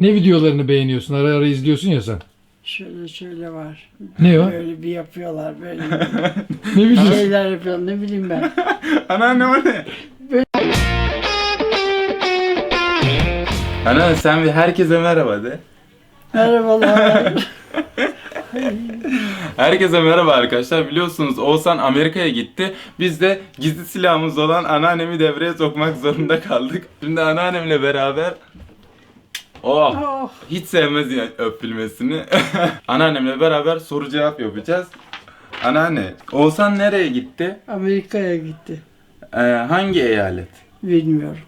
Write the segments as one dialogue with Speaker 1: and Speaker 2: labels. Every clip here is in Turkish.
Speaker 1: Ne videolarını beğeniyorsun? Ara ara izliyorsun ya sen.
Speaker 2: Şöyle şöyle var.
Speaker 1: Ne o?
Speaker 2: Böyle bir yapıyorlar böyle.
Speaker 1: Ne videosu?
Speaker 2: şeyler yapıyorlar ne bileyim ben.
Speaker 3: Anneanne o ne? Anneanne sen bir herkese merhaba de.
Speaker 2: Merhabalar.
Speaker 3: Herkese merhaba arkadaşlar. Biliyorsunuz Oğuzhan Amerika'ya gitti. Biz de gizli silahımız olan anneannemi devreye sokmak zorunda kaldık. Şimdi anneannemle beraber Oh,
Speaker 2: oh,
Speaker 3: hiç sevmez yani öpülmesini. Anneannemle beraber soru cevap yapacağız. Anneanne, Oğuzhan nereye gitti?
Speaker 2: Amerika'ya gitti.
Speaker 3: Ee, hangi eyalet?
Speaker 2: Bilmiyorum.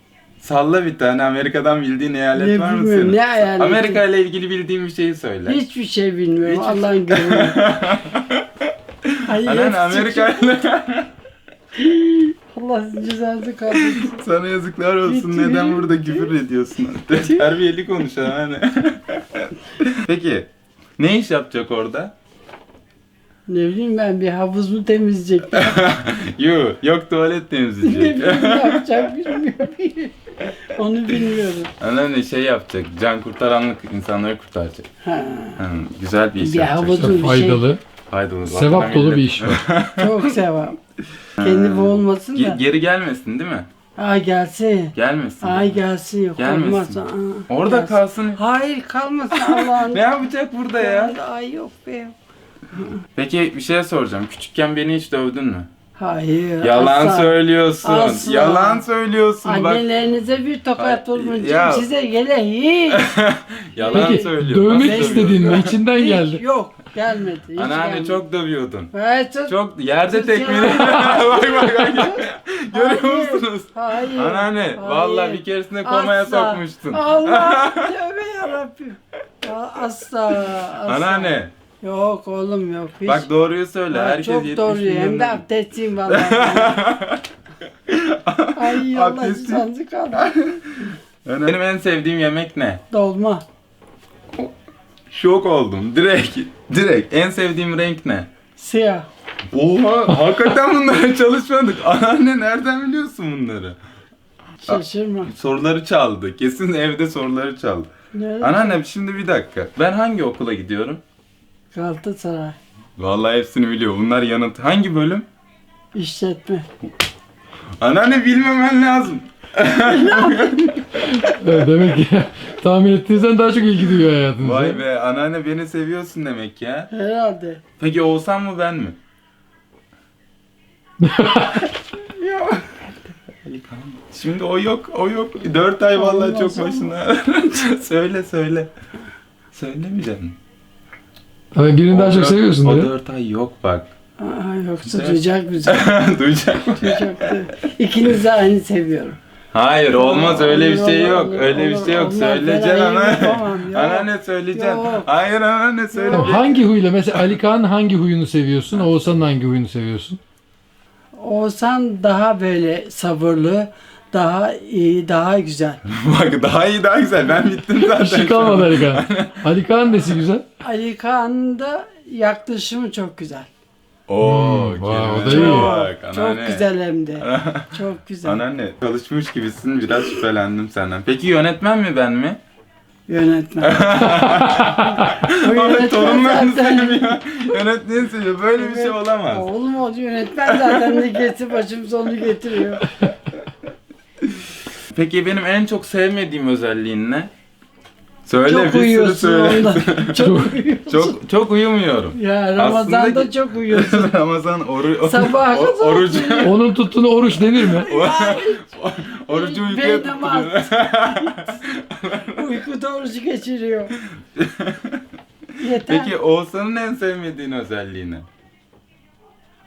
Speaker 3: Salla bir tane Amerika'dan bildiğin eyalet
Speaker 2: Ne
Speaker 3: var mı senin?
Speaker 2: ne eyaleti?
Speaker 3: Amerika ile ilgili bildiğin bir şeyi söyle.
Speaker 2: Hiçbir şey bilmiyorum.
Speaker 3: Hiçbir şey-
Speaker 2: Allah'ın gönlü. Ay,
Speaker 3: Anneanne Amerika ile
Speaker 2: Allah cezanızı kaldırsın.
Speaker 3: sana yazıklar olsun.
Speaker 2: Bitti.
Speaker 3: Neden burada küfür ediyorsun? Terbiyeli konuş anneanne. Peki ne iş yapacak orada?
Speaker 2: Ne bileyim ben bir havuz mu temizleyecek?
Speaker 3: Yo, yok tuvalet
Speaker 2: ne
Speaker 3: temizleyecek.
Speaker 2: bileyim ne yapacak bilmiyorum. Onu bilmiyorum.
Speaker 3: Anneanne şey yapacak. Can kurtaranlık insanları kurtaracak.
Speaker 2: Ha,
Speaker 3: Hı, güzel bir iş
Speaker 2: Bir
Speaker 3: yapacak.
Speaker 2: havuz- Uzun bir şey.
Speaker 1: Faydalı,
Speaker 3: Faydalı.
Speaker 1: sevap dolu bir iş var.
Speaker 2: çok sevap. Kendi boğulmasın
Speaker 3: Ge-
Speaker 2: da.
Speaker 3: geri gelmesin değil mi?
Speaker 2: Ay gelsin.
Speaker 3: Gelmesin.
Speaker 2: Ay gelsin yok
Speaker 3: Gelmesin.
Speaker 2: olmaz. Aa,
Speaker 3: Orada
Speaker 2: gelsin.
Speaker 3: kalsın.
Speaker 2: Hayır kalmasın Allah'ın.
Speaker 3: Ne yapacak burada ya?
Speaker 2: Ay yok be.
Speaker 3: Peki bir şey soracağım. Küçükken beni hiç dövdün mü?
Speaker 2: Hayır.
Speaker 3: Yalan
Speaker 2: asla.
Speaker 3: söylüyorsun.
Speaker 2: Asla.
Speaker 3: Yalan söylüyorsun bak.
Speaker 2: Annelerinize bir tokat
Speaker 3: Ay, ya.
Speaker 2: Size gele hiç.
Speaker 3: Yalan
Speaker 1: Peki
Speaker 3: söylüyor.
Speaker 1: dövmek
Speaker 3: Nasıl
Speaker 1: istediğin mi? İçinden
Speaker 2: hiç
Speaker 1: geldi.
Speaker 2: yok. Gelmedi. Hiç
Speaker 3: Anneanne
Speaker 2: gelmedi.
Speaker 3: çok dövüyordun.
Speaker 2: Evet, çok.
Speaker 3: Çok yerde tekmeli. bak bak bak. Görüyor
Speaker 2: Hayır,
Speaker 3: musunuz?
Speaker 2: Hayır.
Speaker 3: Anneanne vallahi bir keresinde komaya
Speaker 2: Asla.
Speaker 3: sokmuştun.
Speaker 2: Allah tövbe yarabbim. Ya, asla, asla.
Speaker 3: Anneanne
Speaker 2: Yok oğlum yok. Hiç.
Speaker 3: bak doğruyu söyle.
Speaker 2: Ha,
Speaker 3: Herkes
Speaker 2: çok
Speaker 3: 70
Speaker 2: doğru. Hem de
Speaker 3: milyondan-
Speaker 2: abdestliyim vallahi. Ay Allah
Speaker 3: Abdestli.
Speaker 2: cezanızı kaldı.
Speaker 3: Benim en sevdiğim yemek ne?
Speaker 2: Dolma.
Speaker 3: Şok oldum. Direkt. Direkt. En sevdiğim renk ne?
Speaker 2: Siyah.
Speaker 3: Oha hakikaten bunlara çalışmadık. Anneanne nereden biliyorsun bunları?
Speaker 2: Şaşırma.
Speaker 3: Soruları çaldı. Kesin evde soruları çaldı.
Speaker 2: Nerede?
Speaker 3: Anneanne şimdi bir dakika. Ben hangi okula gidiyorum?
Speaker 2: Galatasaray.
Speaker 3: Vallahi hepsini biliyor. Bunlar yanıt. Hangi bölüm?
Speaker 2: İşletme.
Speaker 3: Anneanne bilmemen lazım.
Speaker 1: Evet, demek ki tahmin ettiğinizden daha çok ilgi duyuyor hayatınıza.
Speaker 3: Vay be anneanne beni seviyorsun demek ya.
Speaker 2: Herhalde.
Speaker 3: Peki Oğuzhan mı ben mi? Şimdi o yok, o yok. Dört ay vallahi
Speaker 2: Olmaz,
Speaker 3: çok başına. söyle söyle. Söylemeyeceksin.
Speaker 1: Ama birini daha
Speaker 3: O
Speaker 1: çok seviyorsun
Speaker 3: O
Speaker 1: dedi.
Speaker 3: dört ay yok bak.
Speaker 2: Aa, yoksa duyacak bizi.
Speaker 3: Duyacak.
Speaker 2: Duyacaktı. İkinizi de aynı seviyorum.
Speaker 3: Hayır olmaz öyle bir şey yok. Öyle bir şey yok.
Speaker 2: olmaz.
Speaker 3: Söyleyeceksin ana. Anneanne söyleyeceksin.
Speaker 2: Yok.
Speaker 3: Hayır anneanne söyle.
Speaker 1: Tamam, hangi huyla mesela Ali Kağan'ın hangi huyunu seviyorsun? Oğuzhan'ın hangi huyunu seviyorsun?
Speaker 2: Oğuzhan daha böyle sabırlı, daha iyi, daha güzel.
Speaker 3: Bak daha iyi daha güzel. Ben bittim zaten. An.
Speaker 1: kalmadı Ali Kağan. Ali Kağan nesi güzel?
Speaker 2: Ali Kağan'ın da yaklaşımı çok güzel.
Speaker 3: Oo,
Speaker 1: Hmm,
Speaker 3: kelime
Speaker 1: iyi.
Speaker 3: bak,
Speaker 2: Çok
Speaker 3: anneanne.
Speaker 2: güzel hem de. Çok güzel.
Speaker 3: Anneanne çalışmış gibisin biraz şüphelendim senden. Peki yönetmen mi ben mi?
Speaker 2: Yönetmen. yönetmen
Speaker 3: torunlarını
Speaker 2: zaten.
Speaker 3: seviyor. Yönetmeni seviyor. Böyle bir şey olamaz.
Speaker 2: Oğlum o yönetmen zaten ne getir başım sonu getiriyor.
Speaker 3: Peki benim en çok sevmediğim özelliğin ne? Söyle
Speaker 2: çok
Speaker 3: bir söyle.
Speaker 2: ondan. Çok uyuyorsun.
Speaker 3: çok çok uyumuyorum.
Speaker 2: Ya Ramazan'da
Speaker 3: Aslında-
Speaker 2: çok uyuyorsun.
Speaker 3: Ramazan oru,
Speaker 2: Sabaha
Speaker 3: o-
Speaker 2: kadar
Speaker 3: orucu
Speaker 1: Onun tuttuğunu oruç denir mi?
Speaker 3: orucu uykuya tutturuyor.
Speaker 2: Uyku doğrusu geçiriyor. Yeter.
Speaker 3: Peki Oğuzhan'ın en sevmediğin özelliği ne?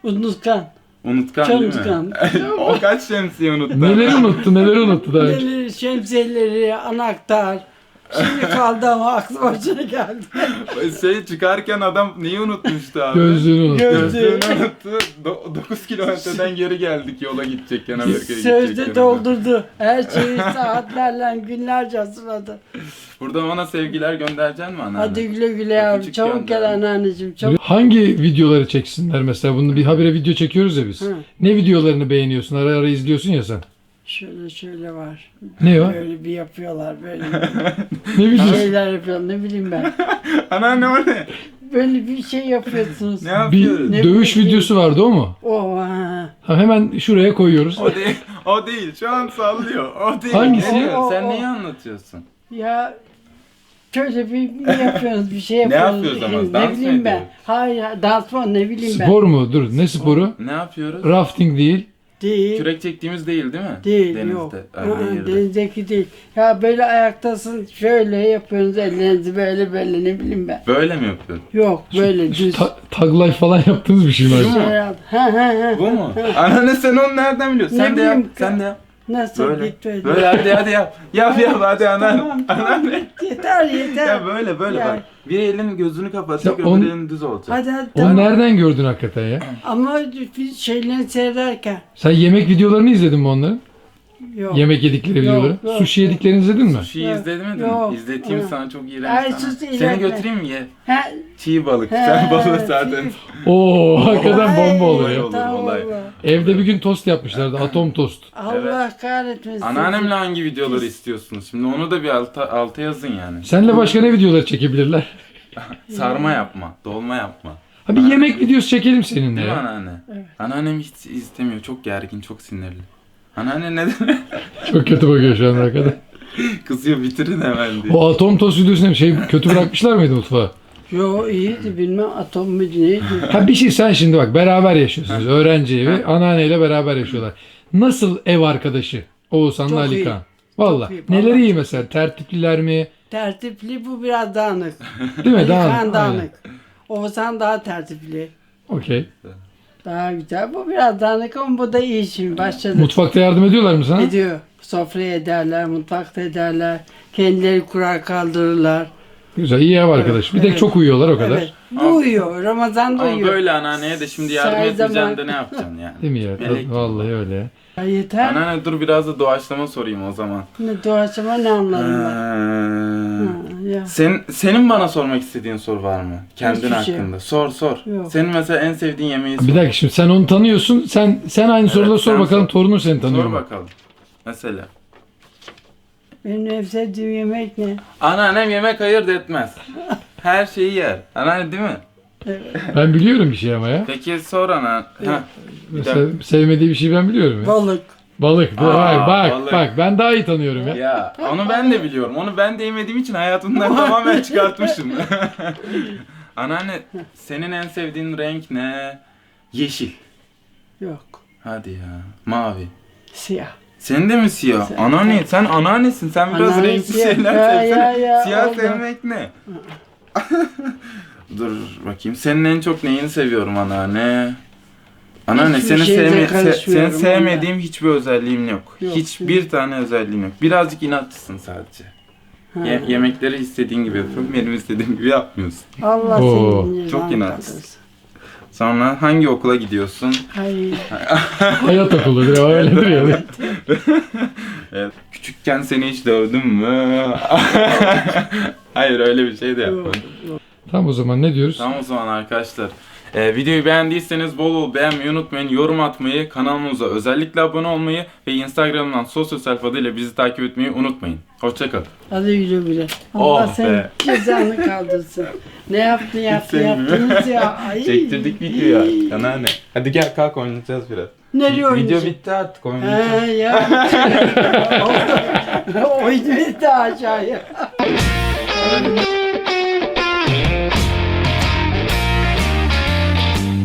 Speaker 2: Unutkan.
Speaker 3: Unutkan
Speaker 2: Çok
Speaker 3: değil
Speaker 2: unutkan.
Speaker 3: mi? o kaç şemsiye unuttu?
Speaker 1: Neler unuttu, neler unuttu daha önce.
Speaker 2: Neleri, şemsiyeleri, anahtar. Şimdi kaldı ama aklı başına geldi.
Speaker 3: Şey çıkarken adam neyi unutmuştu abi?
Speaker 1: Gözlüğünü unuttu.
Speaker 2: Gözlüğü.
Speaker 3: Gözlüğünü unuttu. 9 kilometreden geri geldik yola gidecekken Amerika'ya
Speaker 2: Sözde
Speaker 3: gidecekken.
Speaker 2: doldurdu. Her şeyi saatlerle, günlerce hazırladı.
Speaker 3: Buradan ona sevgiler göndereceksin mi anneanne?
Speaker 2: Hadi güle güle yavrum.
Speaker 3: Öpücük
Speaker 2: Çabuk gel
Speaker 3: gönder.
Speaker 2: anneanneciğim. Çabuk.
Speaker 1: Hangi videoları çeksinler mesela? Bunu bir habire video çekiyoruz ya biz.
Speaker 2: Hı.
Speaker 1: Ne videolarını beğeniyorsun? Ara ara izliyorsun ya sen.
Speaker 2: Şöyle şöyle var.
Speaker 1: Ne o?
Speaker 2: Böyle bir yapıyorlar böyle.
Speaker 1: Ne
Speaker 2: bir
Speaker 1: bileyim.
Speaker 2: şeyler yapıyorlar ne bileyim ben.
Speaker 3: Anneanne o ne?
Speaker 2: Böyle bir şey yapıyorsunuz.
Speaker 3: Ne yapıyoruz?
Speaker 1: Bir
Speaker 2: Ne
Speaker 1: dövüş
Speaker 2: bileyim.
Speaker 1: videosu vardı o mu?
Speaker 2: O ha.
Speaker 1: Ha, hemen şuraya koyuyoruz.
Speaker 3: O değil. O değil. Şu an sallıyor. O değil.
Speaker 1: Hangisi?
Speaker 3: Ne diyor?
Speaker 2: O,
Speaker 3: Sen neyi anlatıyorsun?
Speaker 2: Ya şöyle bir, bir yapıyorsunuz bir şey
Speaker 3: Ne
Speaker 2: yapıyorsunuz.
Speaker 3: yapıyoruz ama?
Speaker 2: Ne
Speaker 3: Dans mı
Speaker 2: bileyim ben.
Speaker 3: ediyoruz?
Speaker 2: Hayır dans mı ne bileyim ben.
Speaker 1: Spor mu? Dur ne sporu?
Speaker 3: Ne yapıyoruz?
Speaker 1: Rafting değil.
Speaker 2: Değil.
Speaker 3: Kürek çektiğimiz değil değil mi?
Speaker 2: Değil
Speaker 3: Denizde.
Speaker 2: yok.
Speaker 3: Ha, nehirde.
Speaker 2: denizdeki değil. Ya böyle ayaktasın şöyle yapıyorsunuz ellerinizi böyle böyle ne bileyim ben.
Speaker 3: Böyle mi yapıyorsun?
Speaker 2: Yok böyle düz.
Speaker 1: Ta- tag life falan yaptığınız bir şey mi?
Speaker 3: Şu mu?
Speaker 2: Şey yap- Ha ha ha.
Speaker 3: Bu mu? Anneanne sen onu nereden biliyorsun?
Speaker 2: Ne
Speaker 3: Sen de yap.
Speaker 2: bileyim,
Speaker 3: Sen de yap.
Speaker 2: Nasıl
Speaker 3: Böyle.
Speaker 2: git böyle.
Speaker 3: Böyle hadi hadi yap. Yap yap hadi anneanne.
Speaker 2: Tamam, tamam. Yeter yeter.
Speaker 3: Ya böyle böyle
Speaker 2: Ya.
Speaker 3: bak. Bir elin gözünü kapatacak,
Speaker 1: Ya
Speaker 3: öbür
Speaker 1: on-
Speaker 3: elin düz olacak.
Speaker 2: Hadi hadi.
Speaker 1: Onu
Speaker 2: tamam.
Speaker 1: nereden gördün hakikaten ya?
Speaker 2: Ama biz şeyleri seyrederken.
Speaker 1: Sen yemek videolarını izledin mi onların?
Speaker 2: Yok.
Speaker 1: Yemek yedikleri
Speaker 2: Yok,
Speaker 1: videoları.
Speaker 2: yok,
Speaker 1: Sushi
Speaker 2: yok.
Speaker 1: yediklerini izledin mi?
Speaker 3: Sushi
Speaker 2: Yok,
Speaker 3: izledin mi?
Speaker 2: yok.
Speaker 3: İzleteyim
Speaker 2: Yok.
Speaker 3: sana çok iğrenç
Speaker 2: Ay,
Speaker 3: sana.
Speaker 2: sus,
Speaker 3: Seni götüreyim mi ye?
Speaker 2: Ha,
Speaker 3: Çiğ balık.
Speaker 2: He,
Speaker 3: Sen balığı zaten.
Speaker 2: çiğ-
Speaker 1: Oo hakikaten bomba oluyor.
Speaker 3: Olur,
Speaker 2: tamam,
Speaker 3: olay.
Speaker 2: Allah.
Speaker 1: Evde bir gün tost yapmışlardı. Atom tost.
Speaker 2: Allah kahretmesin.
Speaker 3: Anneannemle hangi videoları istiyorsunuz? Şimdi onu da bir alta, alta yazın yani.
Speaker 1: Senle başka ne videolar çekebilirler?
Speaker 3: Sarma yapma, dolma yapma.
Speaker 1: Ha bir yemek videosu çekelim seninle
Speaker 3: Değil mi
Speaker 1: ya.
Speaker 3: anneanne?
Speaker 2: Evet.
Speaker 3: Anneannem hiç istemiyor. Çok gergin, çok sinirli. Anneanne neden?
Speaker 1: Çok kötü bakıyor şu an arkada.
Speaker 3: Kızıyor bitirin hemen diye.
Speaker 1: O atom tost videosunu bir şey kötü bırakmışlar mıydı mutfağa?
Speaker 2: Yo iyiydi bilmem atom mu neydi.
Speaker 1: Ha bir şey sen şimdi bak beraber yaşıyorsunuz. Öğrenci evi anneanneyle beraber yaşıyorlar. Nasıl ev arkadaşı Oğuzhan'la
Speaker 2: Çok
Speaker 1: Ali
Speaker 2: iyi.
Speaker 1: Kağan? Valla.
Speaker 2: Çok iyi,
Speaker 1: Neleri
Speaker 2: vallahi.
Speaker 1: iyi mesela? Tertipliler mi?
Speaker 2: Tertipli bu biraz dağınık.
Speaker 1: Değil mi?
Speaker 2: Ali
Speaker 1: Daha
Speaker 2: Kağan
Speaker 1: Aynen.
Speaker 2: dağınık. Oğuzhan daha tertipli.
Speaker 1: Okey.
Speaker 2: Daha güzel. Bu biraz dağınık ama bu da iyi şimdi başladı.
Speaker 1: Mutfakta yardım ediyorlar mı sana?
Speaker 2: Ediyor. Sofraya ederler, mutfakta ederler. Kendileri kurar kaldırırlar.
Speaker 1: Güzel. iyi ev arkadaş. Bir
Speaker 2: Evet.
Speaker 1: çok uyuyorlar o kadar.
Speaker 2: Evet. Bu uyuyor. Ramazan'da
Speaker 3: Ama
Speaker 2: uyuyor.
Speaker 3: böyle anneanneye de şimdi yardım
Speaker 2: Say
Speaker 3: etmeyeceksin
Speaker 2: zaman-
Speaker 3: de ne yapacaksın yani?
Speaker 1: Değil mi ya?
Speaker 3: Melek.
Speaker 1: Vallahi öyle ya.
Speaker 2: Yeter.
Speaker 3: Anneanne dur biraz da doğaçlama sorayım o zaman.
Speaker 2: Ne doğaçlama ne anladım ben.
Speaker 3: Ee,
Speaker 2: ya.
Speaker 3: Sen, senin bana sormak istediğin soru var mı? Kendin
Speaker 2: Hiçbir şey
Speaker 3: hakkında. Sor sor.
Speaker 2: Yok.
Speaker 3: Senin mesela en sevdiğin yemeği sor.
Speaker 1: Bir dakika şimdi sen onu tanıyorsun. Sen sen aynı soruları sor
Speaker 3: sen
Speaker 1: bakalım
Speaker 3: sor.
Speaker 1: torunun seni tanıyor
Speaker 3: Sor
Speaker 1: mu?
Speaker 3: bakalım. Mesela.
Speaker 2: Benim en sevdiğim yemek ne?
Speaker 3: Anneannem yemek ayırt etmez. Her şeyi yer. Anneanne değil mi?
Speaker 2: Evet.
Speaker 1: Ben biliyorum bir şey ama ya.
Speaker 3: Peki sor ana. Heh. Bir
Speaker 1: Mesela sevmediği bir şey ben biliyorum ya.
Speaker 2: Balık.
Speaker 1: Balık.
Speaker 3: Aa,
Speaker 1: bak bak
Speaker 3: balık.
Speaker 1: bak ben daha iyi tanıyorum ya.
Speaker 3: Ya onu ben de biliyorum. Onu ben de yemediğim için hayatımdan tamamen çıkartmışım. Anneanne senin en sevdiğin renk ne? Yeşil.
Speaker 2: Yok.
Speaker 3: Hadi ya. Mavi.
Speaker 2: Siyah.
Speaker 3: Senin de mi siyah?
Speaker 2: Sen-
Speaker 3: Anneanne sen anneannesin. Sen biraz
Speaker 2: Anneanne
Speaker 3: renkli
Speaker 2: siyah.
Speaker 3: şeyler
Speaker 2: Ya,
Speaker 3: sevsene.
Speaker 2: ya, ya,
Speaker 3: siyah
Speaker 2: oldu.
Speaker 3: sevmek ne? Dur bakayım. Senin en çok neyini seviyorum anneanne? Anneanne
Speaker 2: Hiçbir
Speaker 3: seni
Speaker 2: şeyde
Speaker 3: sevme, se-
Speaker 2: karışmıyorum
Speaker 3: seni sevmediğim hiçbir özelliğim yok.
Speaker 2: Yok.
Speaker 3: Hiçbir tane özelliğim yok. Birazcık inatçısın sadece.
Speaker 2: Ha.
Speaker 3: Ye- yemekleri istediğin gibi yapıyorum. Benim istediğim gibi yapmıyorsun.
Speaker 2: Allah
Speaker 1: Oo,
Speaker 2: senin
Speaker 3: çok
Speaker 2: kaldırsın.
Speaker 3: Sonra hangi okula gidiyorsun?
Speaker 2: Hayır.
Speaker 1: Hayat okulu diyor öyledir ya.
Speaker 3: Evet. Küçükken seni hiç dövdüm mü? Hayır öyle bir şey de yapmadım.
Speaker 1: Tamam o zaman ne diyoruz?
Speaker 3: Tamam o zaman arkadaşlar. Ee, videoyu beğendiyseniz bol bol beğenmeyi unutmayın. Yorum atmayı, kanalımıza özellikle abone olmayı ve Instagram'dan sosyal sayfadıyla bizi takip etmeyi unutmayın. Hoşçakalın.
Speaker 2: Hadi güle güle. Allah
Speaker 3: Oh
Speaker 2: senin
Speaker 3: be.
Speaker 2: cezanı kaldırsın. Ne yaptın yaptın yaptınız ya. Ay.
Speaker 3: Çektirdik videoyu. Anneanne. Hadi gel kalk oynayacağız biraz.
Speaker 2: Nereye
Speaker 3: Video bitti artık oynayacağız.
Speaker 2: He ya. Oydu bitti aşağıya.